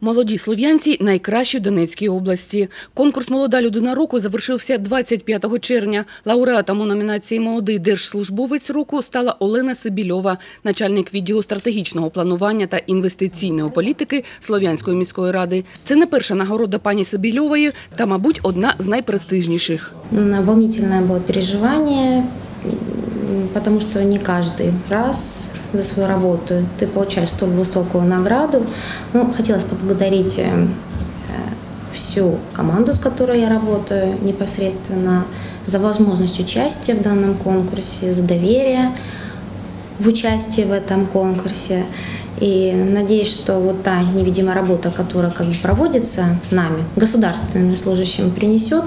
Молоді слов'янці найкращі в Донецькій області. Конкурс Молода людина року завершився 25 червня. Лауреатом у номінації Молодий держслужбовець року стала Олена Сибільова, начальник відділу стратегічного планування та інвестиційної політики Слов'янської міської ради. Це не перша нагорода пані Сибільової, та, мабуть, одна з найпрестижніших. Было переживание, м, потому что не каждый раз за свою работу ты получаешь столь высокую награду. Ну, хотелось поблагодарить э, всю команду, с которой я работаю непосредственно, за возможность участия в данном конкурсе, за доверие в участии в этом конкурсе. И надеюсь, что вот та невидимая работа, которая как бы проводится нами, государственными служащими, принесет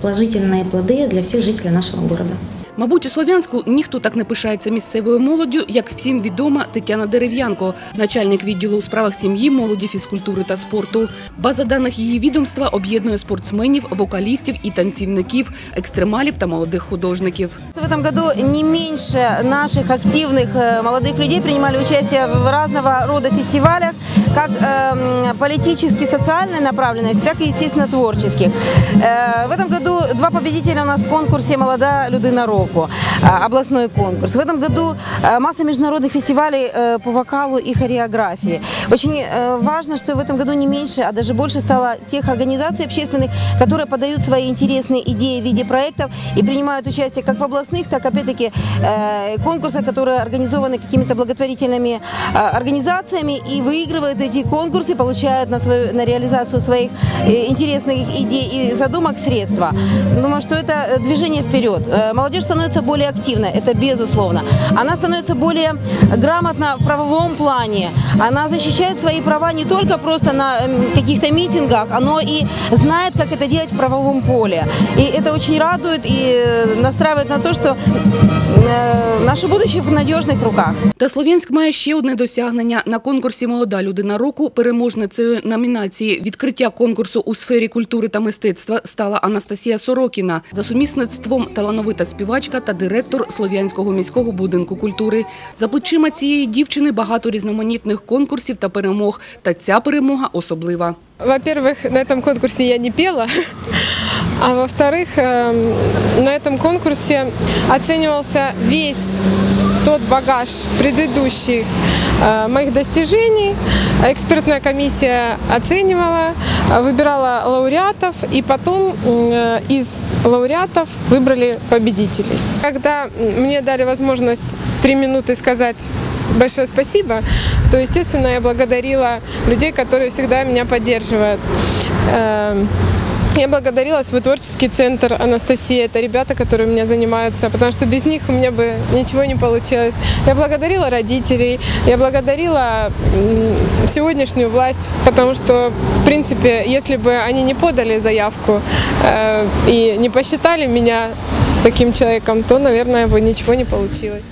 положительные плоды для всех жителей нашего города. Мабуть, у Слов'янську ніхто так не пишається місцевою молоддю, як всім відома Тетяна Дерев'янко, начальник відділу у справах сім'ї, молоді, фізкультури та спорту. База даних її відомства об'єднує спортсменів, вокалістів і танцівників, екстремалів та молодих художників. В этом году не меньше наших активных э, молодых людей принимали участие в разного рода фестивалях, как эм, политически социальной направленности, так и, естественно, творческих. Э, В этом году два победителя у нас в конкурсе «Молода людина року», Э, областной конкурс. В этом году э, масса международных фестивалей э, по вокалу и хореографии. Очень э, важно, что в этом году не меньше, а даже больше стало тех организаций общественных, которые подают свои интересные идеи в виде проектов и принимают участие как в областных, так опять-таки э, конкурсах, которые организованы какими-то благотворительными организациями и выигрывают эти конкурсы, получают на, свою, на реализацию своих интересных идей и задумок средства. Думаю, что это движение вперед. Молодежь становится более активной, это безусловно. Она становится более грамотна в правовом плане. Она защищает свои права не только просто на эм, каких-то митингах, но и знает, как это делать в правовом поле. И это очень радует и э, настраивает на то, что э, наше будущее в надежных руках. Та Слов'янськ має ще одне досягнення. На конкурсі Молода людина року переможницею номінації відкриття конкурсу у сфері культури та мистецтва стала Анастасія Сорокіна. За сумісництвом талановита співачка та директор Слов'янського міського будинку культури. За плечима цієї дівчини багато різноманітних конкурсів та перемог. Та ця перемога особлива. Во-первых, на этом конкурсе я не пела, А во-вторых, эм, на этом конкурсе оценивался весь тот багаж предыдущих э, моих достижений. Экспертная комиссия оценивала, э, выбирала лауреатов, и потом э, из лауреатов выбрали победителей. Когда мне дали возможность три минуты сказать большое спасибо, то, естественно, я благодарила людей, которые всегда меня поддерживают. Я благодарила свой творческий центр Анастасия. Это ребята, которые у меня занимаются, потому что без них у меня бы ничего не получилось. Я благодарила родителей, я благодарила сегодняшнюю власть, потому что, в принципе, если бы они не подали заявку э, и не посчитали меня таким человеком, то, наверное, бы ничего не получилось.